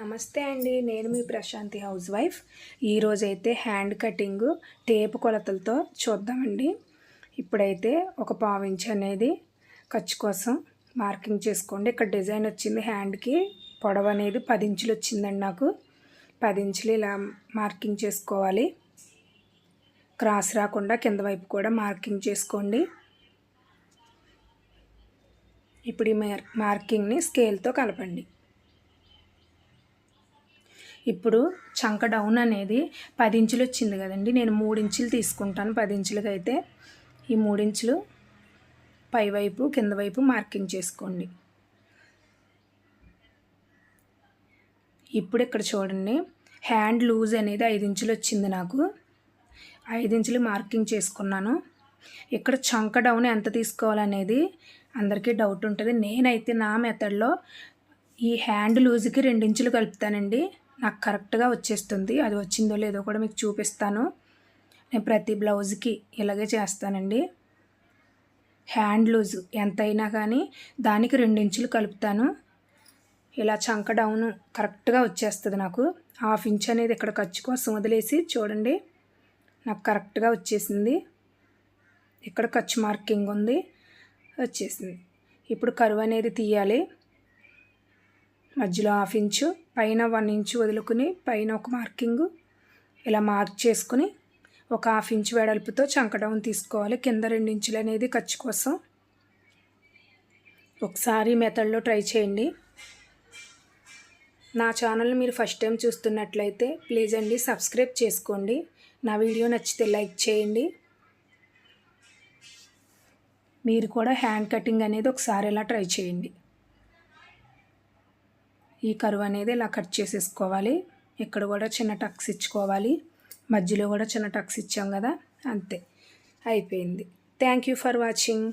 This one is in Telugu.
నమస్తే అండి. నేను మీ ప్రశాంతి హౌస్ వైఫ్. ఈరోజైతే హ్యాండ్ కటింగ్ టేపు కొలతలతో చూద్దామండి. ఇప్పుడైతే ఒక పావు ఇంచ్ అనేది ఖర్చు కోసం మార్కింగ్ చేసుకోండి. ఇక్కడ డిజైన్ వచ్చింది. హ్యాండ్కి పొడవు అనేది పది ఇంచులు వచ్చిందండి నాకు. పది ఇంచులు ఇలా మార్కింగ్ చేసుకోవాలి. క్రాస్ రాకుండా కింద వైపు కూడా మార్కింగ్ చేసుకోండి. ఇప్పుడు ఈ మార్కింగ్ని స్కేల్తో కలపండి. ఇప్పుడు చంక డౌన్ అనేది పది ఇంచులు వచ్చింది కదండి. నేను మూడు ఇంచులు తీసుకుంటాను. పది ఇంచులకి అయితే ఈ మూడించులు పైవైపు కింద వైపు మార్కింగ్ చేసుకోండి. ఇప్పుడు ఇక్కడ చూడండి. హ్యాండ్ లూజ్ అనేది ఐదు ఇంచులు వచ్చింది నాకు. ఐదు ఇంచులు మార్కింగ్ చేసుకున్నాను. ఇక్కడ చంక డౌన్ ఎంత తీసుకోవాలనేది అందరికీ డౌట్ ఉంటుంది. నేనైతే నా మెథడ్లో ఈ హ్యాండ్ లూజ్కి రెండించులు కలుపుతానండి. నాకు కరెక్ట్గా వచ్చేస్తుంది. అది వచ్చిందో లేదో కూడా మీకు చూపిస్తాను. నేను ప్రతి బ్లౌజ్కి ఇలాగే చేస్తానండి. హ్యాండ్ లూజ్ ఎంతైనా కానీ దానికి ఇంచులు కలుపుతాను. ఇలా చంక డౌన్ కరెక్ట్గా వచ్చేస్తుంది నాకు. హాఫ్ ఇంచ్ అనేది ఇక్కడ ఖర్చు కోసం వదిలేసి చూడండి. నాకు కరెక్ట్గా వచ్చేసింది. ఇక్కడ ఖర్చు మార్కింగ్ ఉంది. వచ్చేసింది. ఇప్పుడు కరువు అనేది తీయాలి. మధ్యలో హాఫ్ ఇంచు పైన వన్ ఇంచు వదులుకుని పైన ఒక మార్కింగ్ ఇలా మార్క్ చేసుకుని ఒక హాఫ్ ఇంచ్ వెడల్పుతో చంకడౌన్ తీసుకోవాలి. కింద రెండు ఇంచులు అనేది ఖర్చు కోసం. ఒకసారి మెథడ్లో ట్రై చేయండి. నా ఛానల్ మీరు ఫస్ట్ టైం చూస్తున్నట్లయితే ప్లీజ్ అండి సబ్స్క్రైబ్ చేసుకోండి. నా వీడియో నచ్చితే లైక్ చేయండి. మీరు కూడా హ్యాండ్ కటింగ్ అనేది ఒకసారి ఇలా ట్రై చేయండి. ఈ కరువు అనేది ఇలా కట్ చేసేసుకోవాలి? ఇక్కడ కూడా చిన్న టక్స్ ఇచ్చుకోవాలి. మధ్యలో కూడా చిన్న టక్స్ ఇచ్చాం కదా? అంతే. అయిపోయింది. Thank you for watching.